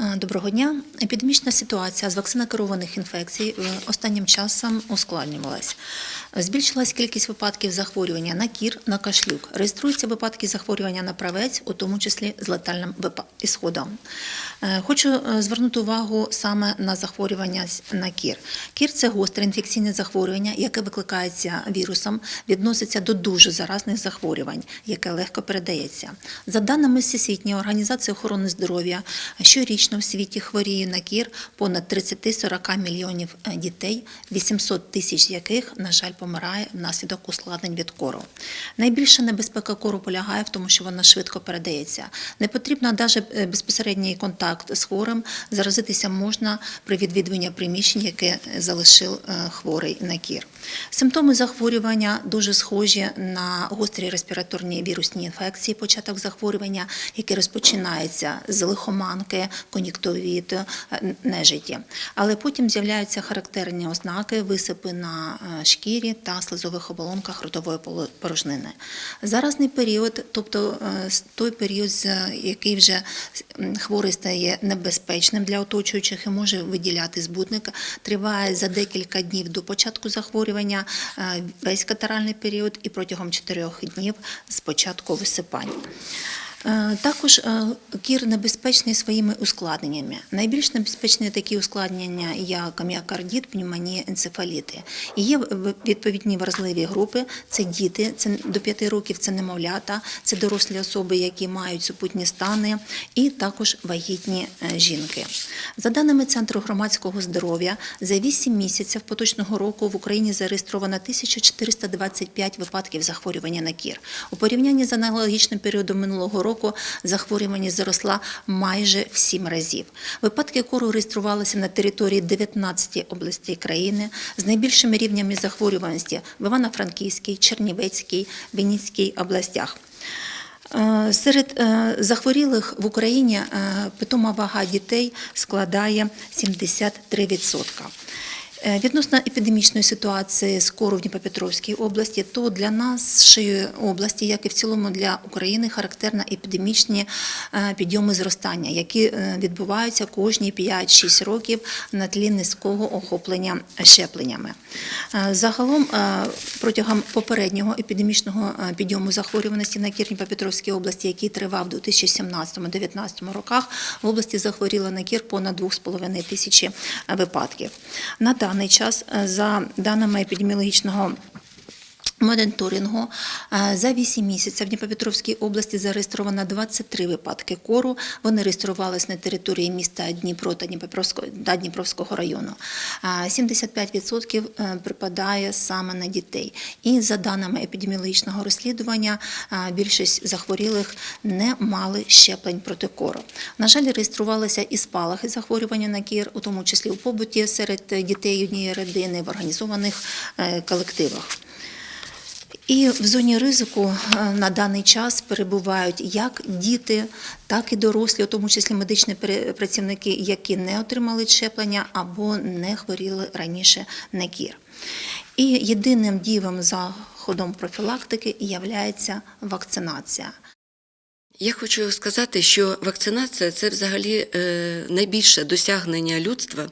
Е, Доброго дня. Епідемічна ситуація з вакцинокерованих інфекцій е, останнім часом ускладнювалась. Збільшилась кількість випадків захворювання на кір, на кашлюк. Реєструються випадки захворювання на правець, у тому числі з летальним ісходом. Е, Хочу звернути увагу саме на захворювання на кір. Кір це гостре інфекційне захворювання, яке викликається вірусом, відноситься до дуже заразних захворювань, яке легко передається. За даними Всесвітньої організації охорони здоров'я, щорічно в світі хворіє на кір понад 30-40 мільйонів е, дітей, 800 тисяч з яких, на жаль, помирає внаслідок ускладнень від кору. Найбільша небезпека кору полягає в тому, що вона швидко передається. Не потрібно навіть безпосередній контакт з хворим. Заразитися можна при відвідуванні приміщень, яке залишив е, хворий на кір. Симптоми захворювання дуже схожі на гострі респіраторні вірусні інфекції, початок захворювання, яке розпочинається з лихоманки, кон'юктивіт, е, нежиті. Але потім з'являються характерні ознаки висипи на е, шкірі та слизових оболонках ротової порожнини. Заразний період, тобто е, той період, який вже хворий стає небезпечним для оточуючих і може виділяти збутника, триває за декілька днів до початку захворювання, весь катаральний період і протягом 4 днів з початку висипань. Е, Також е, кір небезпечний своїми ускладненнями. Найбільш небезпечні такі ускладнення, як міокардит, пневмонія, енцефаліти. І є відповідні вразливі групи. Це діти, це до 5 років, це немовлята, це дорослі особи, які мають супутні стани, і також вагітні е, жінки. За даними Центру громадського здоров'я, за 8 місяців поточного року в Україні зареєстровано 1425 випадків захворювання на кір. У порівнянні з аналогічним періодом минулого року захворюваність зросла майже в 7 разів. Випадки кору реєструвалися на території 19 областей країни з найбільшими рівнями захворюваності в Івано-Франківській, Чернівецькій, Вінницькій областях. Е, Серед е, захворілих в Україні е, питома вага дітей складає 73%. Е, Відносно епідемічної ситуації з кору в Дніпропетровській області, то для нашої області, як і в цілому для України, характерно епідемічні е, підйоми зростання, які е, відбуваються кожні 5-6 років на тлі низького охоплення щепленнями. Загалом протягом попереднього епідемічного підйому захворюваності на кір Дніпропетровській області, який тривав у 2017-2019 роках, в області захворіло на кір понад 2,5 тисячі випадків. На даний час, е, за даними епідеміологічного Моніторингу е, за 8 місяців в Дніпропетровській області зареєстровано 23 випадки кору. Вони реєструвалися на території міста Дніпро та Дніпропетровського, та Дніпровського району. Е, 75% е, припадає саме на дітей. І за даними епідеміологічного розслідування, е, більшість захворілих не мали щеплень проти кору. На жаль, реєструвалися і спалахи захворювання на кір, у тому числі у побуті серед дітей однієї родини в організованих е, колективах. І в зоні ризику е, на даний час перебувають як діти, так і дорослі, у тому числі медичні працівники, які не отримали щеплення або не хворіли раніше на кір. І єдиним дієвим заходом профілактики є вакцинація. Я хочу сказати, що вакцинація це взагалі е, найбільше досягнення людства,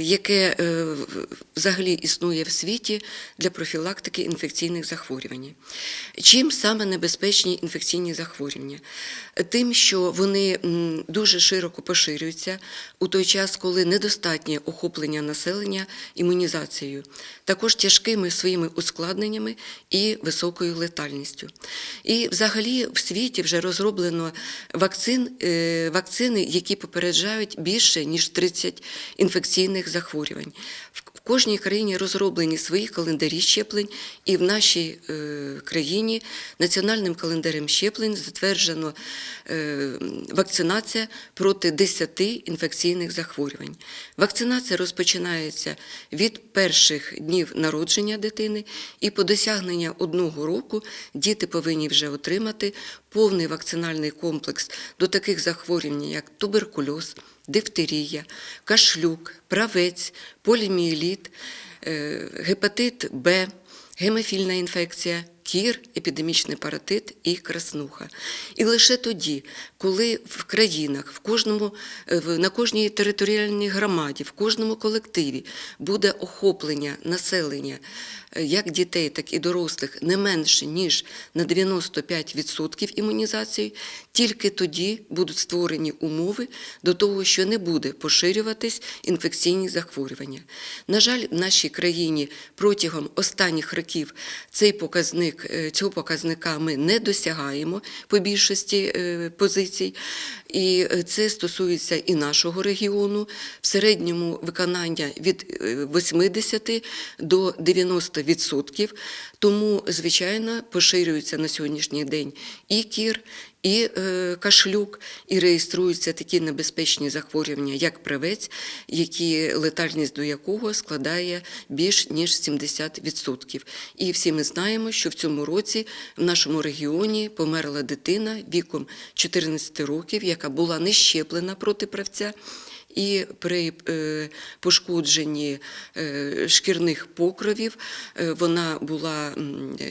яке е, взагалі існує в світі для профілактики інфекційних захворювань. Чим саме небезпечні інфекційні захворювання? Тим, що вони дуже широко поширюються у той час, коли недостатнє охоплення населення імунізацією, також тяжкими своїми ускладненнями і високою летальністю. І взагалі в світі вже розроблено вакцин, е, вакцини, які попереджають більше ніж 30 інфекційних захворювань. В в кожній країні розроблені свої календарі щеплень, і в нашій е, країні національним календарем щеплень затверджено е, вакцинація проти 10 інфекційних захворювань. Вакцинація розпочинається від перших днів народження дитини, і по досягнення одного року діти повинні вже отримати повний вакцинальний комплекс до таких захворювань, як туберкульоз, дифтерія, кашлюк, правець, полімієліт, е, гепатит Б, гемофільна інфекція кір, епідемічний паратит і краснуха. І лише тоді, коли в країнах, в кожному, е, на кожній територіальній громаді, в кожному колективі буде охоплення населення е, як дітей, так і дорослих не менше, ніж на 95% імунізації, тільки тоді будуть створені умови до того, що не буде поширюватись інфекційні захворювання. На жаль, в нашій країні протягом останніх років цей показник, е, цього показника ми не досягаємо по більшості е, позицій. І е, це стосується і нашого регіону. В середньому виконання від е, 80 до 90%. Тому, звичайно, поширюється на сьогоднішній день і кір, і е, кашлюк, і реєструються такі небезпечні захворювання, як правець, які летальність до якого складає більш ніж 70%. І всі ми знаємо, що в цьому році в нашому регіоні померла дитина віком 14 років, яка була не щеплена проти правця. І при е, пошкодженні е, шкірних покровів е, вона була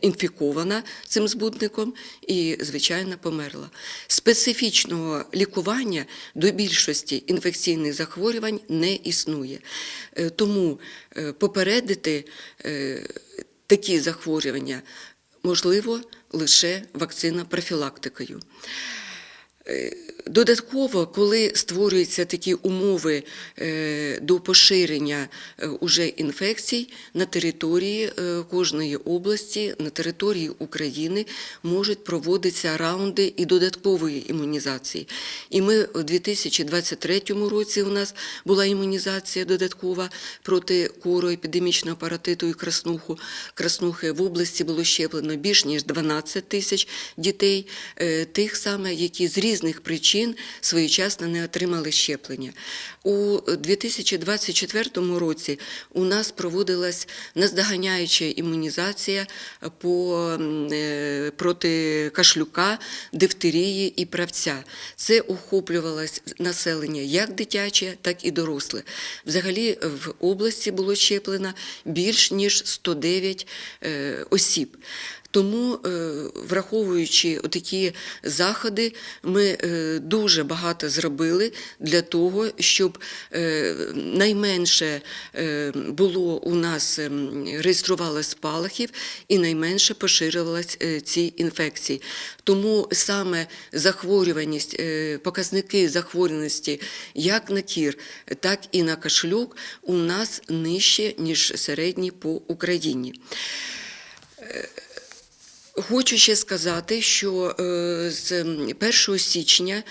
інфікована цим збудником і, звичайно, померла. Специфічного лікування до більшості інфекційних захворювань не існує. Тому попередити такі захворювання можливо лише вакцина профілактикою. Е, Додатково, коли створюються такі умови е, до поширення е, уже інфекцій на території кожної області, на території України можуть проводитися раунди і додаткової імунізації. І ми у 2023 році у нас була імунізація додаткова проти кору, епідемічного паратиту і краснуху. Краснухи в області було щеплено більш ніж 12 тисяч дітей, тих саме, які з різних причин своєчасно не отримали щеплення. У 2024 році у нас проводилась наздоганяюча імунізація по, е, проти кашлюка, дифтерії і правця. Це охоплювалось населення як дитяче, так і доросле. Взагалі в області було щеплено більш ніж 109 е, осіб. Тому, е, враховуючи такі заходи, ми е, дуже багато зробили для того, щоб е, найменше було у нас ем, реєструвалося спалахів і найменше поширювалися ці інфекції. Тому саме захворюваність, показники захворюваності як на кір, так і на кашлюк у нас нижче, ніж середні по Україні. Хочу ще сказати, що е, з 1 січня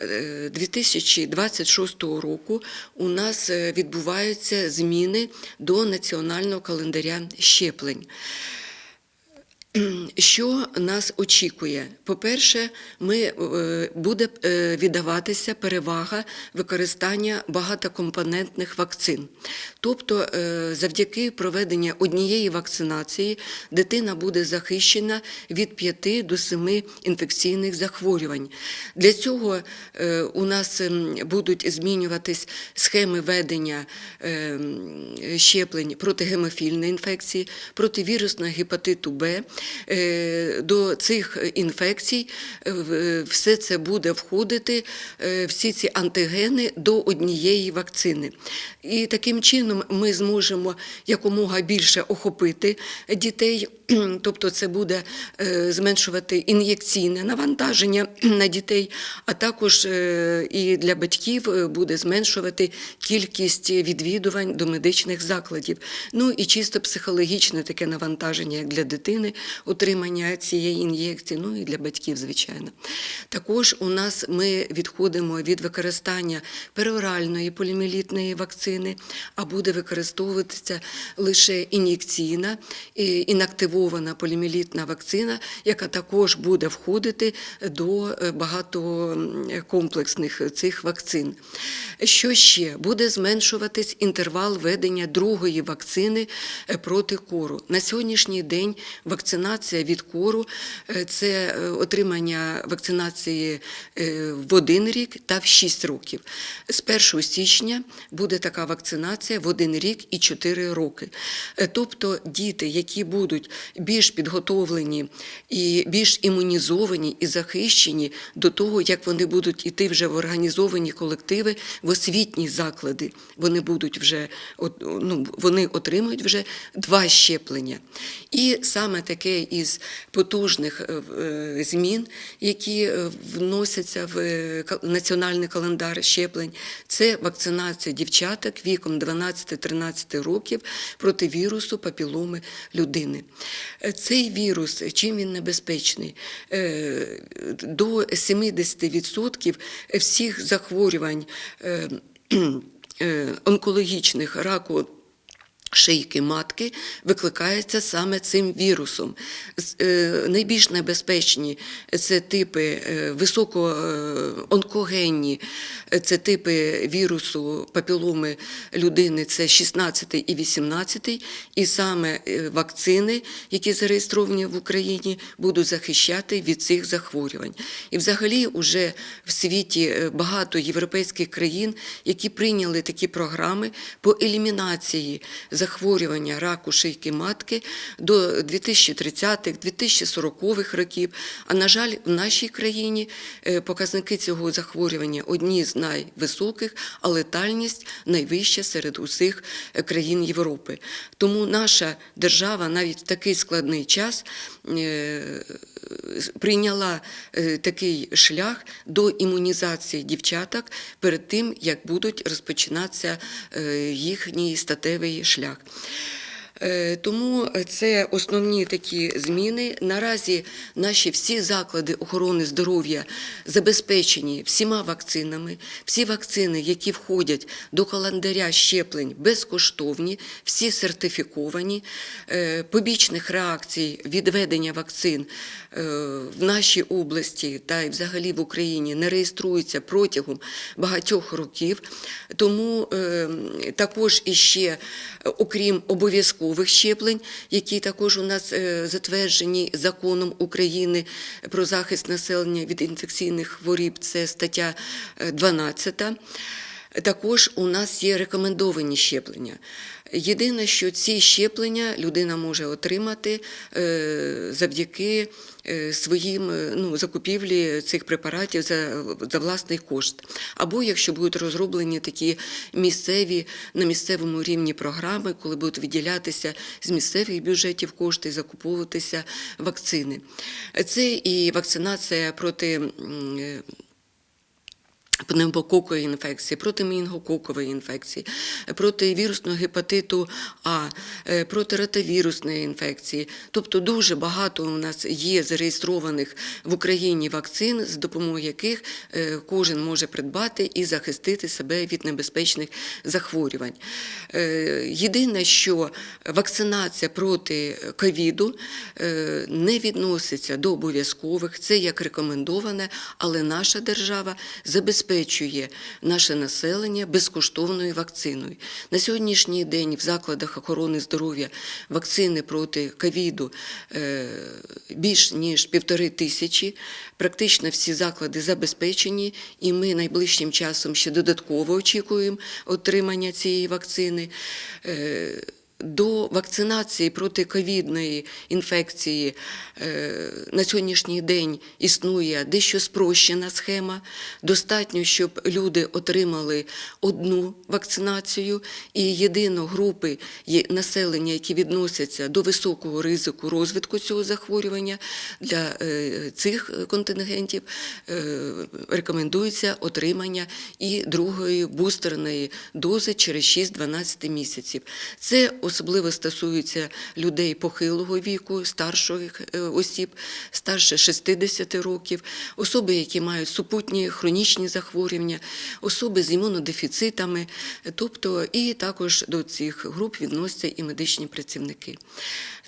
е, 2026 року у нас е, відбуваються зміни до національного календаря щеплень. Що нас очікує? По-перше, ми, е, буде е, віддаватися перевага використання багатокомпонентних вакцин. Тобто, е, завдяки проведенню однієї вакцинації дитина буде захищена від 5 до 7 інфекційних захворювань. Для цього у нас ем, будуть змінюватись схеми ведення щеплень проти гемофільної інфекції, проти вірусного гепатиту Б. Е, До цих інфекцій е, все це буде входити, е, всі ці антигени до однієї вакцини. І таким чином ми зможемо якомога більше охопити дітей, тобто це буде е, зменшувати ін'єкційне навантаження на дітей, а також е, і для батьків е, буде зменшувати кількість відвідувань до медичних закладів. Ну і чисто психологічне таке навантаження як для дитини, отримання цієї ін'єкції, ну і для батьків, звичайно. Також у нас ми відходимо від використання пероральної полімелітної вакцини, а буде використовуватися лише ін'єкційна інактивована полімелітна вакцина, яка також буде входити до е, багатокомплексних цих вакцин. Що ще? Буде зменшуватись інтервал ведення другої вакцини е, проти кору. На сьогоднішній день вакцинація вакцинація від кору, е, це е, отримання вакцинації е, в один рік та в 6 років. З 1 січня буде така вакцинація в один рік і 4 роки. Тобто діти, які будуть більш підготовлені і більш імунізовані і захищені до того, як вони будуть іти вже в організовані колективи, в освітні заклади, вони будуть вже ну, вони отримують вже два щеплення. І саме таке із потужних е, е, змін, які е, вносяться в національний календар щеплень, це вакцинація дівчаток віком 12-13 років проти вірусу папіломи людини. Цей вірус, чим він небезпечний? До 70% всіх захворювань онкологічних раку. Шийки матки викликається саме цим вірусом. Е, Найбільш небезпечні це типи е, високоонкогенні, це типи вірусу папіломи людини, це 16 і 18, і саме е, вакцини, які зареєстровані в Україні, будуть захищати від цих захворювань. І взагалі вже в світі е, багато європейських країн, які прийняли такі програми по елімінації захворювання раку шийки матки до 2030-х, 2040-х років. А на жаль, в нашій країні е, показники цього захворювання одні з найвисоких, а летальність найвища серед усіх е, країн Європи. Тому наша держава навіть в такий складний час е, прийняла е, такий шлях до імунізації дівчаток перед тим, як будуть розпочинатися е, їхній статевий шлях. Е, Тому це основні такі зміни. Наразі наші всі заклади охорони здоров'я забезпечені всіма вакцинами. Всі вакцини, які входять до календаря щеплень, безкоштовні, всі сертифіковані. Е, Побічних реакцій від введення вакцин е, в нашій області та й взагалі в Україні не реєструються протягом багатьох років. Тому е, також іще, окрім обов'язкових щеплень, які також у нас е, затверджені законом України про захист населення від інфекційних хворіб, це стаття е, 12. Також у нас є рекомендовані щеплення. Єдине, що ці щеплення людина може отримати е, завдяки е, своїм е, ну, закупівлі цих препаратів за, за власний кошт. Або якщо будуть розроблені такі місцеві на місцевому рівні програми, коли будуть виділятися з місцевих бюджетів кошти закуповуватися вакцини. Це і вакцинація проти. Пневмококової інфекції, проти мінгококової інфекції, проти вірусного гепатиту А, е, проти ротавірусної інфекції. Тобто дуже багато у нас є зареєстрованих в Україні вакцин, з допомогою яких е, кожен може придбати і захистити себе від небезпечних захворювань. Е, Єдине, що вакцинація проти ковіду не відноситься до обов'язкових, це як рекомендоване, але наша держава забезпечує наше населення безкоштовною вакциною. На сьогоднішній день в закладах охорони здоров'я вакцини проти ковіду е, більш ніж півтори тисячі. Практично всі заклади забезпечені, і ми найближчим часом ще додатково очікуємо отримання цієї вакцини. До вакцинації проти ковідної інфекції е, на сьогоднішній день існує дещо спрощена схема. Достатньо, щоб люди отримали одну вакцинацію, і єдино групи населення, які відносяться до високого ризику розвитку цього захворювання, для е, цих контингентів е, рекомендується отримання і другої бустерної дози через 6-12 місяців. Це особливо стосується людей похилого віку, старших е, осіб, старше 60 років, особи, які мають супутні хронічні захворювання, особи з імунодефіцитами, тобто і також до цих груп відносяться і медичні працівники.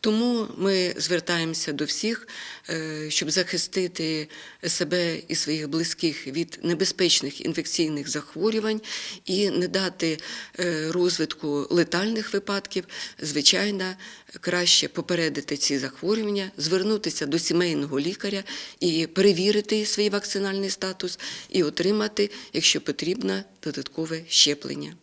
Тому ми звертаємося до всіх, е, щоб захистити себе і своїх близьких від небезпечних інфекційних захворювань і не дати е, розвитку летальних випадків. Звичайно, краще попередити ці захворювання, звернутися до сімейного лікаря і перевірити свій вакцинальний статус і отримати, якщо потрібно, додаткове щеплення.